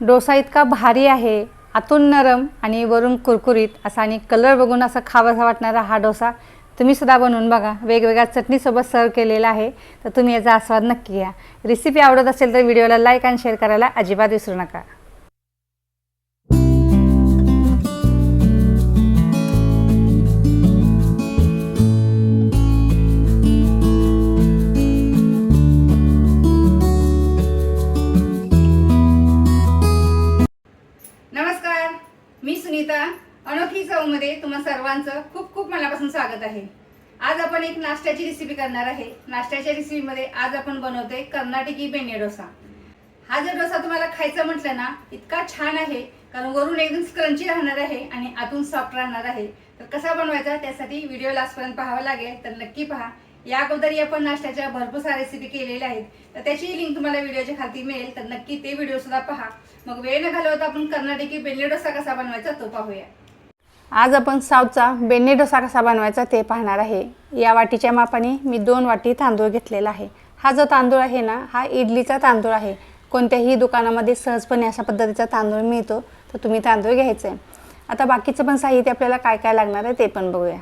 डोसा इतका भारी आहे आतून नरम आणि वरून कुरकुरीत असा आणि कलर बघून असं खावासा वाटणारा हा डोसा तुम्ही सुद्धा बनवून बघा. वेगवेगळ्या चटणीसोबत सर्व केलेला आहे तर तुम्ही याचा आस्वाद नक्की घ्या. रेसिपी आवडत असेल तर व्हिडिओला लाईक आणि शेअर करायला अजिबात विसरू नका. आहे. आज आपण एक नाश्त्याची रेसिपी करणार आहे. नाश्त्याच्या रेसिपीमध्ये आज आपण बनवतोय कर्नाटकी बेने डोसा. हा जर डोसा तुम्हाला खायचा म्हटलं ना इतका छान आहे कारण वरून एकदम स्क्रंची राहणार आहे आणि आतून सॉफ्ट राहणार आहे. तर कसा बनवायचा त्यासाठी व्हिडिओ लास्टपर्यंत पाहावा लागेल तर नक्की पहा. या अगोदरही आपण नाश्त्याच्या भरपूर साऱ्या रेसिपी केलेल्या आहेत. तर त्याचीही लिंक तुम्हाला व्हिडिओच्या खाली मिळेल तर नक्की ते व्हिडिओ सुद्धा पहा. मग वेळ न घालवता आपण कर्नाटकी बेल्ले डोसा कसा बनवायचा तो पाहूया. आज आपण साऊथचा बेन्ने डोसा कसा बनवायचा ते पाहणार आहे. या वाटीच्या मापाने मी दोन वाटी तांदूळ घेतलेला आहे. हा जो तांदूळ आहे ना हा इडलीचा तांदूळ आहे. कोणत्याही दुकानामध्ये सहजपणे अशा पद्धतीचा तांदूळ मिळतो तर तुम्ही तांदूळ घ्यायचे. आता बाकीचं पण साहित्य आपल्याला काय काय लागणार आहे ते पण बघूया.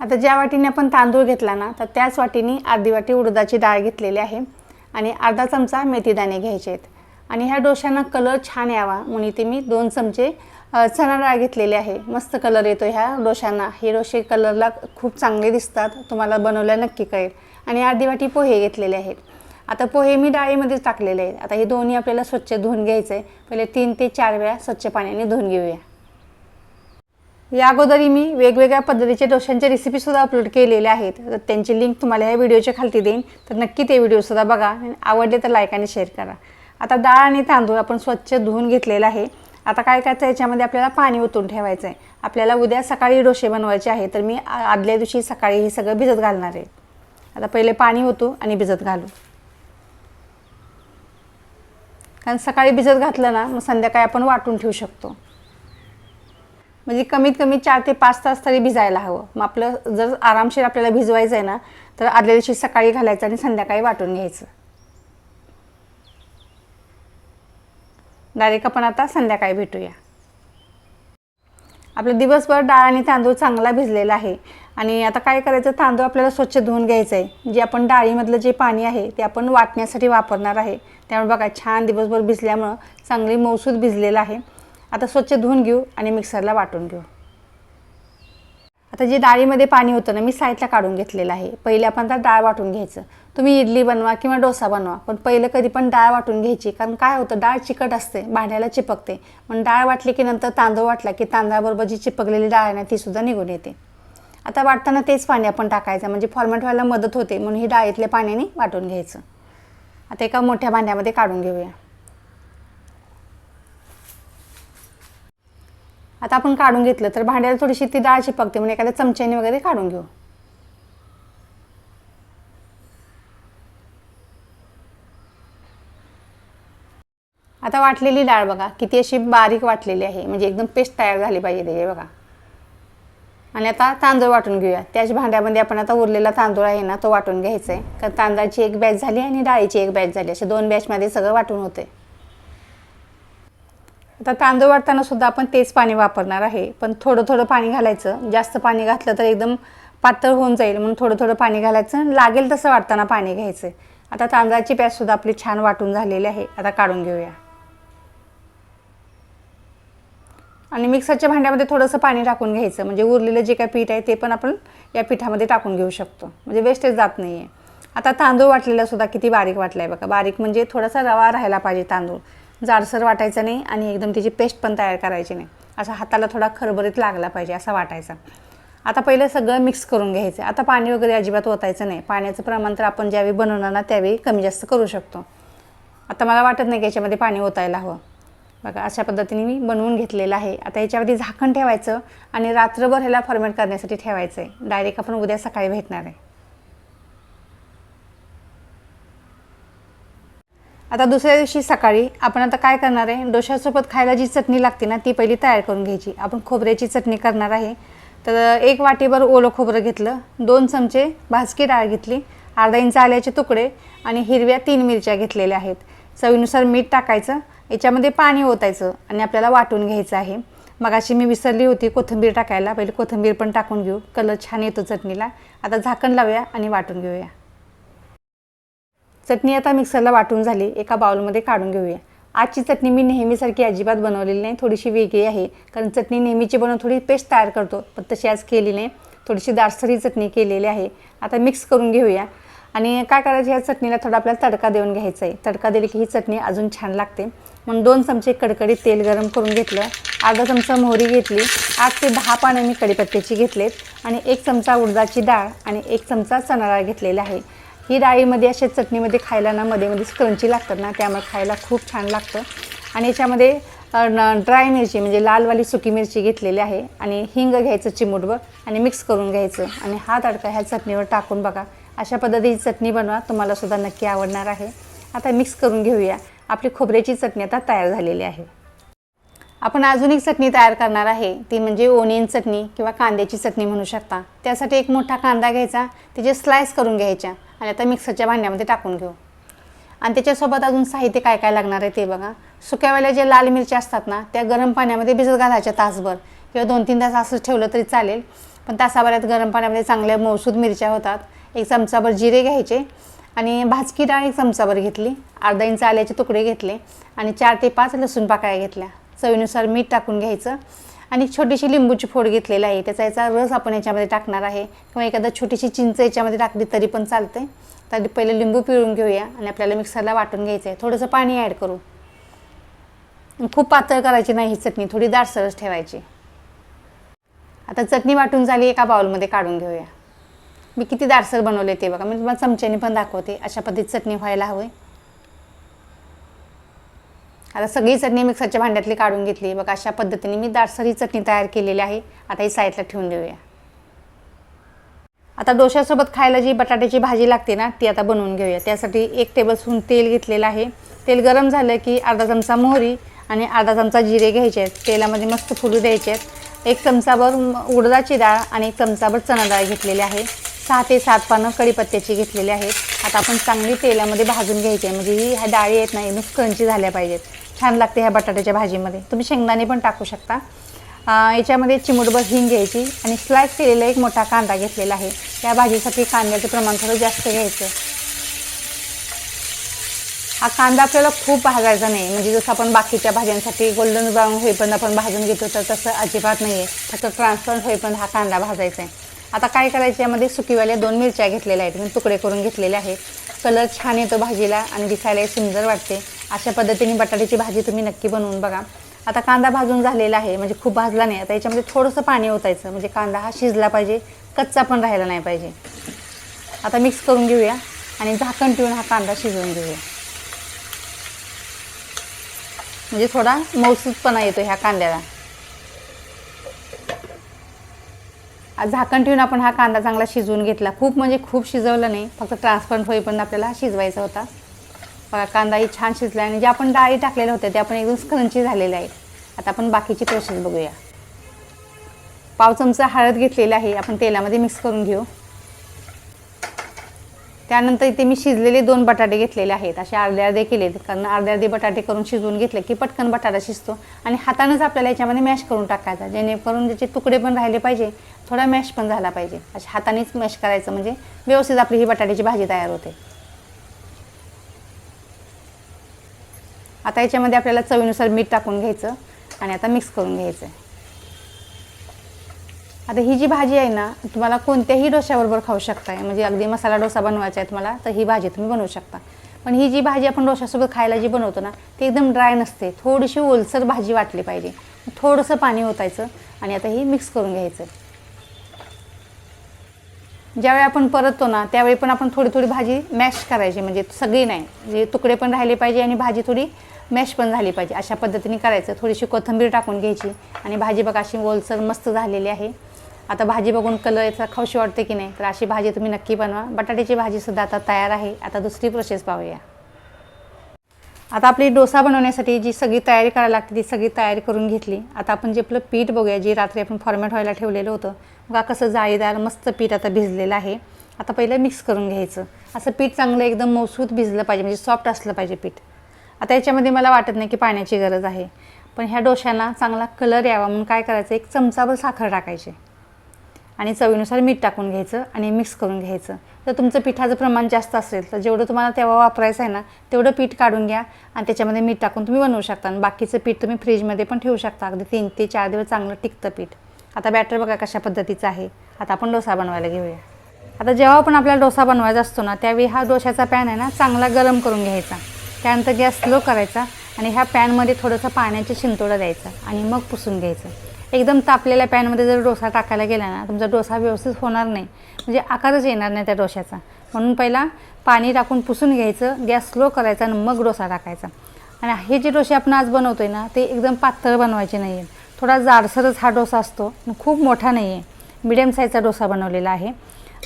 आता ज्या वाटीने आपण तांदूळ घेतला ना तर त्याच वाटीने अर्धी वाटी उडदाची डाळ घेतलेली आहे आणि अर्धा चमचा मेथीदाणे घ्यायचे आहेत आणि ह्या डोश्यांना कलर छान यावा म्हणून इथे मी दोन चमचे चणा डाळ घेतलेली आहे. मस्त कलर येतो ह्या डोशांना हे डोसे कलरला खूप चांगले दिसतात. तुम्हाला बनवल्या नक्की कळेल. आणि अर्धी वाटी पोहे घेतलेले आहेत. आता पोहे मी डाळीमध्येच टाकलेले आहेत. आता हे दोन्ही आपल्याला स्वच्छ धुवून घ्यायचं आहे पहिले तीन ते चार वेळा स्वच्छ पाण्याने धुवून घेऊया. या अगोदरही मी वेगवेगळ्या पद्धतीचे डोशांच्या रेसिपीसुद्धा अपलोड केलेल्या आहेत. तर त्यांची लिंक तुम्हाला या व्हिडिओच्या खालती देईन. तर नक्की ते व्हिडिओसुद्धा बघा. आणि आवडले तर लाईक आणि शेअर करा. आता डाळ आणि तांदूळ आपण स्वच्छ धुवून घेतलेला आहे. आता काय करायचं याच्यामध्ये आपल्याला पाणी ओतून ठेवायचं आहे आपल्याला उद्या सकाळी डोसे बनवायचे आहे तर मी आदल्या दिवशी सकाळी हे सगळं भिजत घालणार आहे. आता पहिले पाणी ओतू आणि भिजत घालू. कारण सकाळी भिजत घातलं ना मग संध्याकाळी आपण वाटून ठेवू शकतो. म्हणजे कमीत कमी चार ते पाच तास तरी भिजायला हवं. मग आपलं जर आरामशीर आपल्याला भिजवायचं आहे ना तर आदल्या दिवशी सकाळी घालायचं आणि संध्याकाळी वाटून घ्यायचं. डायरेक्ट आपण आता संध्याकाळी भेटूया. आपलं दिवसभर डाळ आणि तांदूळ चांगला भिजलेला आहे. आणि आता काय करायचं? तांदूळ आपल्याला स्वच्छ धुवून घ्यायचं आहे जे आपण डाळीमधलं जे पाणी आहे ते आपण वाटण्यासाठी वापरणार आहे. त्यामुळे बघा छान दिवसभर भिजल्यामुळं चांगली मौसूद भिजलेलं आहे. आता स्वच्छ धुवून घेऊ आणि मिक्सरला वाटून घेऊ. आता जे डाळीमध्ये पाणी होतं ना मी साईडला काढून घेतलेलं आहे. पहिले आपण आता डाळ वाटून घ्यायचं. तुम्ही इडली बनवा किंवा डोसा बनवा पण पहिलं कधी पण डाळ वाटून घ्यायची. कारण काय होतं डाळ चिकट असते भांड्याला चिपकते. पण डाळ वाटली की नंतर तांदूळ वाटला की तांदळाबरोबर जी चिपकलेली डाळ आहे ना तीसुद्धा निघून येते. आता वाटताना तेच पाणी आपण टाकायचं म्हणजे फॉर्मेट व्हायला मदत होते म्हणून ही डाळीतल्या पाण्याने वाटून घ्यायचं. आता एका मोठ्या भांड्यामध्ये काढून घेऊया. आता आपण काढून घेतलं तर भांड्याला थोडीशी ती डाळ चिपकते म्हणून एखाद्या चमच्याने वगैरे काढून घेऊ. आता वाटलेली डाळ बघा किती अशी बारीक वाटलेली आहे. म्हणजे एकदम पेस्ट तयार झाली पाहिजे त्याची बघा. आणि आता तांदूळ वाटून घेऊया. त्याच भांड्यामध्ये आपण आता उरलेला तांदूळ आहे ना तो वाटून घ्यायचा आहे कारण तांदळाची एक बॅच झाली आणि डाळीची एक बॅच झाली. असे दोन बॅचमध्ये सगळं वाटून होते आता तांदूळ वाटताना सुद्धा आपण तेच पाणी वापरणार आहे. पण थोडं थोडं पाणी घालायचं. जास्त पाणी घातलं तर एकदम पातळ होऊन जाईल. म्हणून थोडं थोडं पाणी घालायचं. लागेल तसं वाटताना पाणी घ्यायचं. आता तांदळाची बॅच सुद्धा आपली छान वाटून झालेली आहे. आता काढून घेऊया. आणि मिक्सरच्या भांड्यामध्ये थोडंसं पाणी टाकून घ्यायचं. म्हणजे उरलेलं जे काय पीठ आहे ते पण आपण या पिठामध्ये टाकून घेऊ शकतो. म्हणजे वेस्टेज जात नाही आहे आता तांदूळ वाटलेला सुद्धा किती बारीक वाटला आहे बघा. बारीक म्हणजे थोडासा रवा राहायला पाहिजे तांदूळ. जाडसर वाटायचं नाही आणि एकदम त्याची पेस्ट पण तयार करायची नाही. असा हाताला थोडा खरबरीत लागला पाहिजे असा वाटायचा. आता पहिलं सगळं मिक्स करून घ्यायचं. आता पाणी वगैरे अजिबात ओतायचं नाही. पाण्याचं प्रमाण तर आपण ज्यावेळी बनवणार ना त्यावेळी कमी जास्त करू शकतो. आता मला वाटत नाही की याच्यामध्ये पाणी ओतायला हवं. बघा अशा पद्धतीने मी बनवून घेतलेलं आहे. आता याच्यावरती झाकण ठेवायचं आणि रात्रभर ह्याला फॉर्मेट करण्यासाठी ठेवायचं आहे डायरेक्ट आपण उद्या सकाळी भेटणार आहे. आता दुसऱ्या दिवशी सकाळी आपण आता काय करणार आहे? डोशासोबत खायला जी चटणी लागते ना ती पहिली तयार करून घ्यायची. आपण खोबऱ्याची चटणी करणार आहे. तर एक वाटीभर ओलं खोबरं घेतलं दोन चमचे भाजकी डाळ घेतली अर्धा इंच आल्याचे तुकडे आणि हिरव्या तीन मिरच्या घेतलेल्या आहेत. चवीनुसार मीठ टाकायचं याच्यामध्ये पाणी ओतायचं आणि आपल्याला वाटून घ्यायचं आहे. मग अशी मी विसरली होती कोथिंबीर टाकायला. पहिले कोथिंबीर पण टाकून घेऊ. कलर छान येतो चटणीला. आता झाकण लावूया आणि वाटून घेऊया. चटणी आता मिक्सरला वाटून झाली. एका बाउलमध्ये काढून घेऊया. आजची चटणी मी नेहमीसारखी अजिबात बनवलेली नाही. थोडीशी वेगळी आहे. कारण चटणी नेहमीची बनवून थोडी पेस्ट तयार करतो. पण तशी आज केली नाही. थोडीशी दारसरी चटणी केलेली आहे. आता मिक्स करून घेऊया. आणि काय करायचं ह्या चटणीला थोडा आपल्याला तडका देऊन घ्यायचा आहे. तडका दिली की ही चटणी अजून छान लागते. म्हणून दोन चमचे कडकडीत तेल गरम करून घेतलं. अर्धा चमचा मोहरी घेतली. आठ ते दहा पानं मी कडीपत्त्याची घेतलेत. आणि एक चमचा उडदाची डाळ आणि एक चमचा चणाडाळ घेतलेला आहे. ही डाळीमध्ये अशा चटणीमध्ये खायला ना मध्ये मध्ये स्क्रंची लागतात ना त्यामुळे खायला खूप छान लागतं. आणि याच्यामध्ये ड्राय मिरची म्हणजे लालवाली सुकी मिरची घेतलेली आहे. आणि हिंग घ्यायचं चिमूटभर आणि मिक्स करून घ्यायचं. आणि हा तडका ह्या चटणीवर टाकून बघा. अशा पद्धतीची चटणी बनवा तुम्हाला सुद्धा नक्की आवडणार आहे. आता मिक्स करून घेऊया. आपली खोबऱ्याची चटणी आता तयार झालेली आहे. आपण अजून एक चटणी तयार करणार आहे. ती म्हणजे ओनियन चटणी किंवा कांद्याची चटणी म्हणू शकता. त्यासाठी एक मोठा कांदा घ्यायचा. त्याचे स्लाइस करून घ्यायच्या. आणि आता मिक्सरच्या भांड्यामध्ये टाकून घेऊ. आणि त्याच्यासोबत अजून साहित्य काय काय लागणार आहे ते बघा. सुक्यावेळेला जे लाल मिरच्या असतात ना त्या गरम पाण्यामध्ये भिजत घालायच्या तासभर. किंवा दोन तीन तास असं ठेवलं तरी चालेल. पण तासाभरात गरम पाण्यामध्ये चांगल्या मौसूद मिरच्या होतात. एक चमचाभर जिरे घ्यायचे आणि भाजकी डाळ एक चमचाभर घेतली. अर्धा इंच आल्याचे तुकडे घेतले आणि चार ते पाच लसूण पाकळ्या घेतल्या. चवीनुसार मीठ टाकून घ्यायचं. आणि एक छोटीशी लिंबूची फोड घेतलेली आहे. त्याचा याचा रस आपण याच्यामध्ये टाकणार आहे. किंवा एखादा छोटीशी चिंच याच्यामध्ये टाकली तरी पण चालते तर पहिले लिंबू पिळून घेऊया आणि आपल्याला मिक्सरला वाटून घ्यायचं आहे. थोडंसं पाणी ॲड करू. खूप पातळ करायची नाही ही चटणी थोडी दाटसरच ठेवायची. आता चटणी वाटून झाली एका बाउलमध्ये काढून घेऊया. मी किती दाटसर बनवले ते बघा. मी तुम्हाला चमच्याने पण दाखवते. अशा पद्धतीत चटणी व्हायला हवी. आता सगळी चटणी मिक्सरच्या भांड्यातली काढून घेतली. बघा अशा पद्धतीने मी दाटसर ही चटणी तयार केलेली आहे. आता ही साईडला ठेवून देऊया. आता डोश्यासोबत खायला जी बटाट्याची भाजी लागते ना ती आता बनवून घेऊया. त्यासाठी एक टेबलस्पून तेल घेतलेलं आहे. तेल गरम झालं की अर्धा चमचा मोहरी आणि अर्धा चमचा जिरे घ्यायचे आहेत. तेलामध्ये मस्त फुलू द्यायचे आहेत. एक चमचाभर उडदाची डाळ आणि एक चमचाभर चणा डाळ घेतलेली आहे. सहा ते सात पानं कढीपत्त्याची घेतलेली आहेत. आता आपण चांगली तेलामध्ये भाजून घ्यायची आहे. म्हणजे ही ह्या डाळी आहेत ना नुस क्रंची झाल्या पाहिजेत. छान लागते ह्या बटाट्याच्या भाजीमध्ये. तुम्ही शेंगदाणे पण टाकू शकता. याच्यामध्ये चिमुटभर हिंग घ्यायची आणि स्लाइस केलेला एक मोठा कांदा घेतलेला आहे. या भाजीसाठी कांद्याचं प्रमाण थोडं जास्त घ्यायचं. हा कांदा आपल्याला खूप भाजायचा नाही. म्हणजे जसं आपण बाकीच्या भाज्यांसाठी गोल्डन ब्राऊन होईपर्यंत आपण भाजून घेतो तर तसं अजिबात नाही आहे फक्त ट्रान्सपरंट होईपर्यंत हा कांदा भाजायचा आहे. आता काय करायचं यामध्ये सुकीवाल्या दोन मिरच्या घेतलेल्या आहेत. मी तुकडे करून घेतलेले आहे कलर छान येतो भाजीला आणि दिसायलाही सुंदर वाटते. अशा पद्धतीने बटाट्याची भाजी तुम्ही नक्की बनवून बघा. आता कांदा भाजून झालेला आहे म्हणजे खूप भाजला नाही. आता याच्यामध्ये थोडंसं पाणी ओतायचं. म्हणजे कांदा हा शिजला पाहिजे कच्चा पण राहिला नाही पाहिजे. आता मिक्स करून घेऊया आणि झाकण ठेवून हा कांदा शिजवून घेऊया. म्हणजे थोडा मौसूदपणा येतो ह्या कांद्याला. झाकण ठेवून आपण हा कांदा चांगला शिजवून घेतला. खूप म्हणजे खूप शिजवलं नाही. फक्त ट्रान्सपरंट होईपर्यंत आपल्याला हा शिजवायचा होता. बघा कांदाही छान शिजला आणि जे आपण डाळी टाकलेल्या होत्या ते आपण एकदम स्क्रंची झालेल्या आहेत. आता आपण बाकीची प्रोसेस बघूया. पाव चमचा हळद घेतलेला आहे. आपण तेलामध्ये मिक्स करून घेऊ. त्यानंतर इथे मी शिजलेले दोन बटाटे घेतलेले आहेत. असे अर्धे अर्धे केले कारण अर्धे अर्धे बटाटे करून शिजवून घेतले की पटकन बटाटा शिजतो. आणि हातानंच आपल्याला याच्यामध्ये मॅश करून टाकायचा. जेणेकरून त्याचे तुकडे पण राहिले पाहिजे. थोडा मॅश पण झाला पाहिजे. अशा हातानेच मॅश करायचं म्हणजे व्यवस्थित आपली ही बटाट्याची भाजी तयार होते. आता याच्यामध्ये आपल्याला चवीनुसार मीठ टाकून घ्यायचं आणि आता मिक्स करून घ्यायचं आता ही जी भाजी आहे ना तुम्हाला कोणत्याही डोश्याबरोबर खाऊ शकताय. म्हणजे अगदी मसाला डोसा बनवायचा आहे तुम्हाला तर ही भाजी तुम्ही बनवू शकता. पण ही जी भाजी आपण डोशासोबत खायला जी बनवतो ना ती एकदम ड्राय नसते. थोडीशी ओलसर भाजी वाटली पाहिजे. थोडंसं पाणी ओतायचं आणि आता ही मिक्स करून घ्यायचं. ज्यावेळी आपण परततो ना त्यावेळी पण आपण थोडी थोडी भाजी मॅश करायची. म्हणजे सगळी नाही. म्हणजे तुकडे पण राहिले पाहिजे आणि भाजी थोडी मॅश पण झाली पाहिजे. अशा पद्धतीने करायचं. थोडीशी कोथिंबीर टाकून घ्यायची. आणि भाजी बघा अशी ओलसर मस्त झालेली आहे. आता भाजी बघून कलर याचा खाऊशी वाटते की नाही? तर अशी भाजी तुम्ही नक्की बनवा. बटाट्याची भाजीसुद्धा आता तयार आहे. आता दुसरी प्रोसेस पाहूया. आता आपली डोसा बनवण्यासाठी जी सगळी तयारी करायला लागते ती सगळी तयारी करून घेतली. आता आपण जे आपलं पीठ बघूया जी रात्री आपण फॉर्मेट व्हायला ठेवलेलं होतं. बघा कसं जाळीदार मस्त पीठ आता भिजलेलं आहे. आता पहिलं मिक्स करून घ्यायचं. असं पीठ चांगलं एकदम मौसूद भिजलं पाहिजे म्हणजे सॉफ्ट असलं पाहिजे पीठ. आता याच्यामध्ये मला वाटत नाही की पाण्याची गरज आहे. पण ह्या डोश्याला चांगला कलर यावा म्हणून काय करायचं एक चमचाभर साखर टाकायची. आणि चवीनुसार मीठ टाकून घ्यायचं आणि मिक्स करून घ्यायचं. जर तुमचं पिठाचं प्रमाण जास्त असेल तर जेवढं तुम्हाला तेव्हा वापरायचं आहे ना तेवढं पीठ काढून घ्या आणि त्याच्यामध्ये मीठ टाकून तुम्ही बनवू शकता. आणि बाकीचं पीठ तुम्ही फ्रीजमध्ये पण ठेवू शकता. अगदी तीन ते चार दिवस चांगलं टिकतं पीठ. आता बॅटर बघा कशा पद्धतीचं आहे. आता आपण डोसा बनवायला घेऊया. आता जेव्हा आपण आपल्याला डोसा बनवायचा असतो ना त्यावेळी हा डोशाचा पॅन आहे ना चांगला गरम करून घ्यायचा. त्यानंतर गॅस स्लो करायचा आणि ह्या पॅनमध्ये थोडंसं पाण्याचे शिंतोडा द्यायचा आणि मग पुसून घ्यायचं. एकदम तापलेल्या पॅनमध्ये जर डोसा टाकायला गेला ना तुमचा डोसा व्यवस्थित होणार नाही. म्हणजे आकारच येणार नाही त्या डोशाचा म्हणून पहिला पाणी टाकून पुसून घ्यायचं गॅस स्लो करायचा आणि मग डोसा टाकायचा. आणि हे जे डोसे आपण आज बनवतो आहे ना ते एकदम पातळ बनवायचे नाही आहेत थोडा जाडसरच हा डोसा असतो खूप मोठा नाही आहे मिडियम साईजचा डोसा बनवलेला आहे.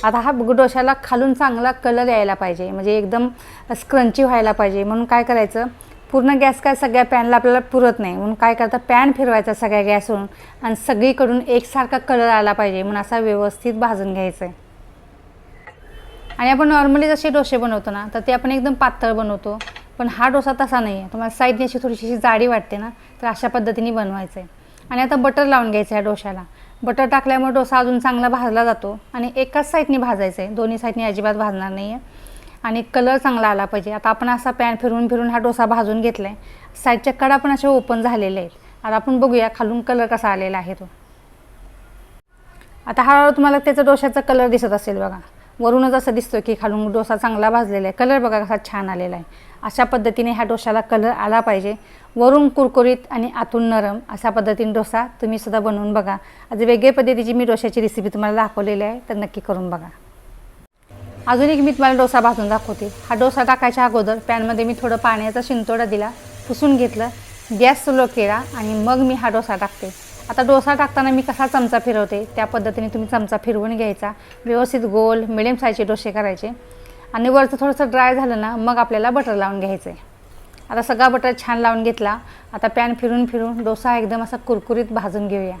आता हा डोशाला खालून चांगला कलर यायला पाहिजे. म्हणजे एकदम स्क्रंची व्हायला पाहिजे. म्हणून काय करायचं पूर्ण गॅस काय सगळ्या पॅनला आपल्याला पुरत नाही. म्हणून काय करता पॅन फिरवायचा सगळ्या गॅसवरून आणि सगळीकडून एकसारखा कलर आला पाहिजे म्हणून असा व्यवस्थित भाजून घ्यायचं आहे आणि आपण नॉर्मली जसे डोसे बनवतो ना तर ते आपण एकदम पातळ बनवतो. पण हा डोसा तसा नाही आहे तुम्हाला साईडने अशी थोडीशी जाडी वाटते ना तर अशा पद्धतीने बनवायचं आहे आणि आता बटर लावून घ्यायचं आहे डोशाला बटर टाकल्यामुळे डोसा अजून चांगला भाजला जातो आणि एकाच साईडने भाजायचं आहे दोन्ही साईडने अजिबात भाजणार नाही आहे आणि कलर चांगला आला पाहिजे. आता आपण असा पॅन फिरून फिरून हा डोसा भाजून घेतला आहे साईडच्या कडा पण असे ओपन झालेले आहेत. आता आपण बघूया खालून कलर कसा आलेला आहे तो. आता हळूहळू तुम्हाला त्याचा डोशाचा कलर दिसत असेल बघा. वरूनच असं दिसतो की खालून डोसा चांगला भाजलेला आहे. कलर बघा कसा छान आलेला आहे. अशा पद्धतीने ह्या डोशाला कलर आला पाहिजे. वरून कुरकुरीत आणि आतून नरम अशा पद्धतीने डोसा तुम्ही सुद्धा बनवून बघा. आज वेगळ्या पद्धतीची मी डोशाची रेसिपी तुम्हाला दाखवलेली आहे तर नक्की करून बघा. अजून एक मी तुम्हाला डोसा भाजून दाखवते. हा डोसा टाकायच्या अगोदर पॅनमध्ये मी थोडं पाण्याचा शिंतोडा दिला पुसून घेतलं गॅस स्लो केला आणि मग मी हा डोसा टाकते. आता डोसा टाकताना मी कसा चमचा फिरवते? त्या पद्धतीने तुम्ही चमचा फिरवून घ्यायचा. व्यवस्थित गोल मिडियम साईजचे डोसे करायचे. आणि वरचं थोडंसं ड्राय झालं ना मग आपल्याला बटर लावून घ्यायचं आहे आता सगळा बटर छान लावून घेतला. आता पॅन फिरून फिरून डोसा एकदम असा कुरकुरीत भाजून घेऊया.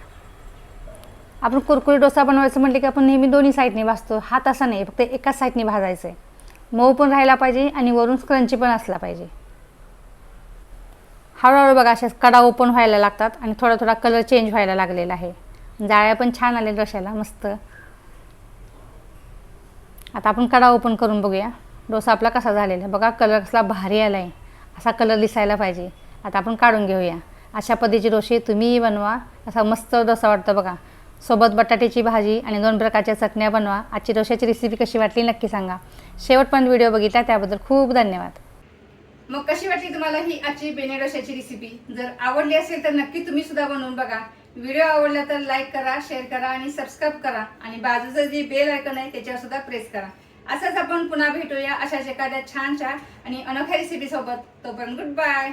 आपण कुरकुरी डोसा बनवायचं म्हटलं की आपण नेहमी दोन्ही साईडने भाजतो. हात असा नाही फक्त एकाच साईडने भाजायचं आहे मऊ पण राहायला पाहिजे आणि वरून स्क्रंची पण असला पाहिजे. हळूहळू बघा अशा कडा ओपन व्हायला लागतात आणि थोडा थोडा कलर चेंज व्हायला लागलेला आहे. जाळ्या पण छान आले डोशाला मस्त. आता आपण कडा ओपन करून बघूया. डोसा आपला कसा झालेला आहे? बघा कलर कसला भारी आला आहे असा कलर दिसायला पाहिजे. आता आपण काढून घेऊया. अशा पद्धतीचे डोसे तुम्हीही बनवा. असा मस्त डोसा वाटतं बघा. सोबत बटाट्याची भाजी आणि दोन प्रकारच्या चटण्या बनवा. आजची डोशाची रेसिपी कशी वाटली नक्की सांगा. शेवटपर्यंत व्हिडिओ बघितला त्याबद्दल खूप धन्यवाद. मग कशी वाटली तुम्हाला ही आजची बेने डोशाची रेसिपी जर आवडली असेल तर नक्की तुम्ही सुद्धा बनवून बघा. व्हिडिओ आवडला तर लाईक करा शेअर करा आणि सबस्क्राईब करा. आणि बाजूचं जे बेल आयकन आहे त्याच्यावर सुद्धा प्रेस करा. असंच आपण पुन्हा भेटूया अशाच एखाद्या छान छान आणि अनोख्या रेसिपी सोबत. तोपर्यंत गुड बाय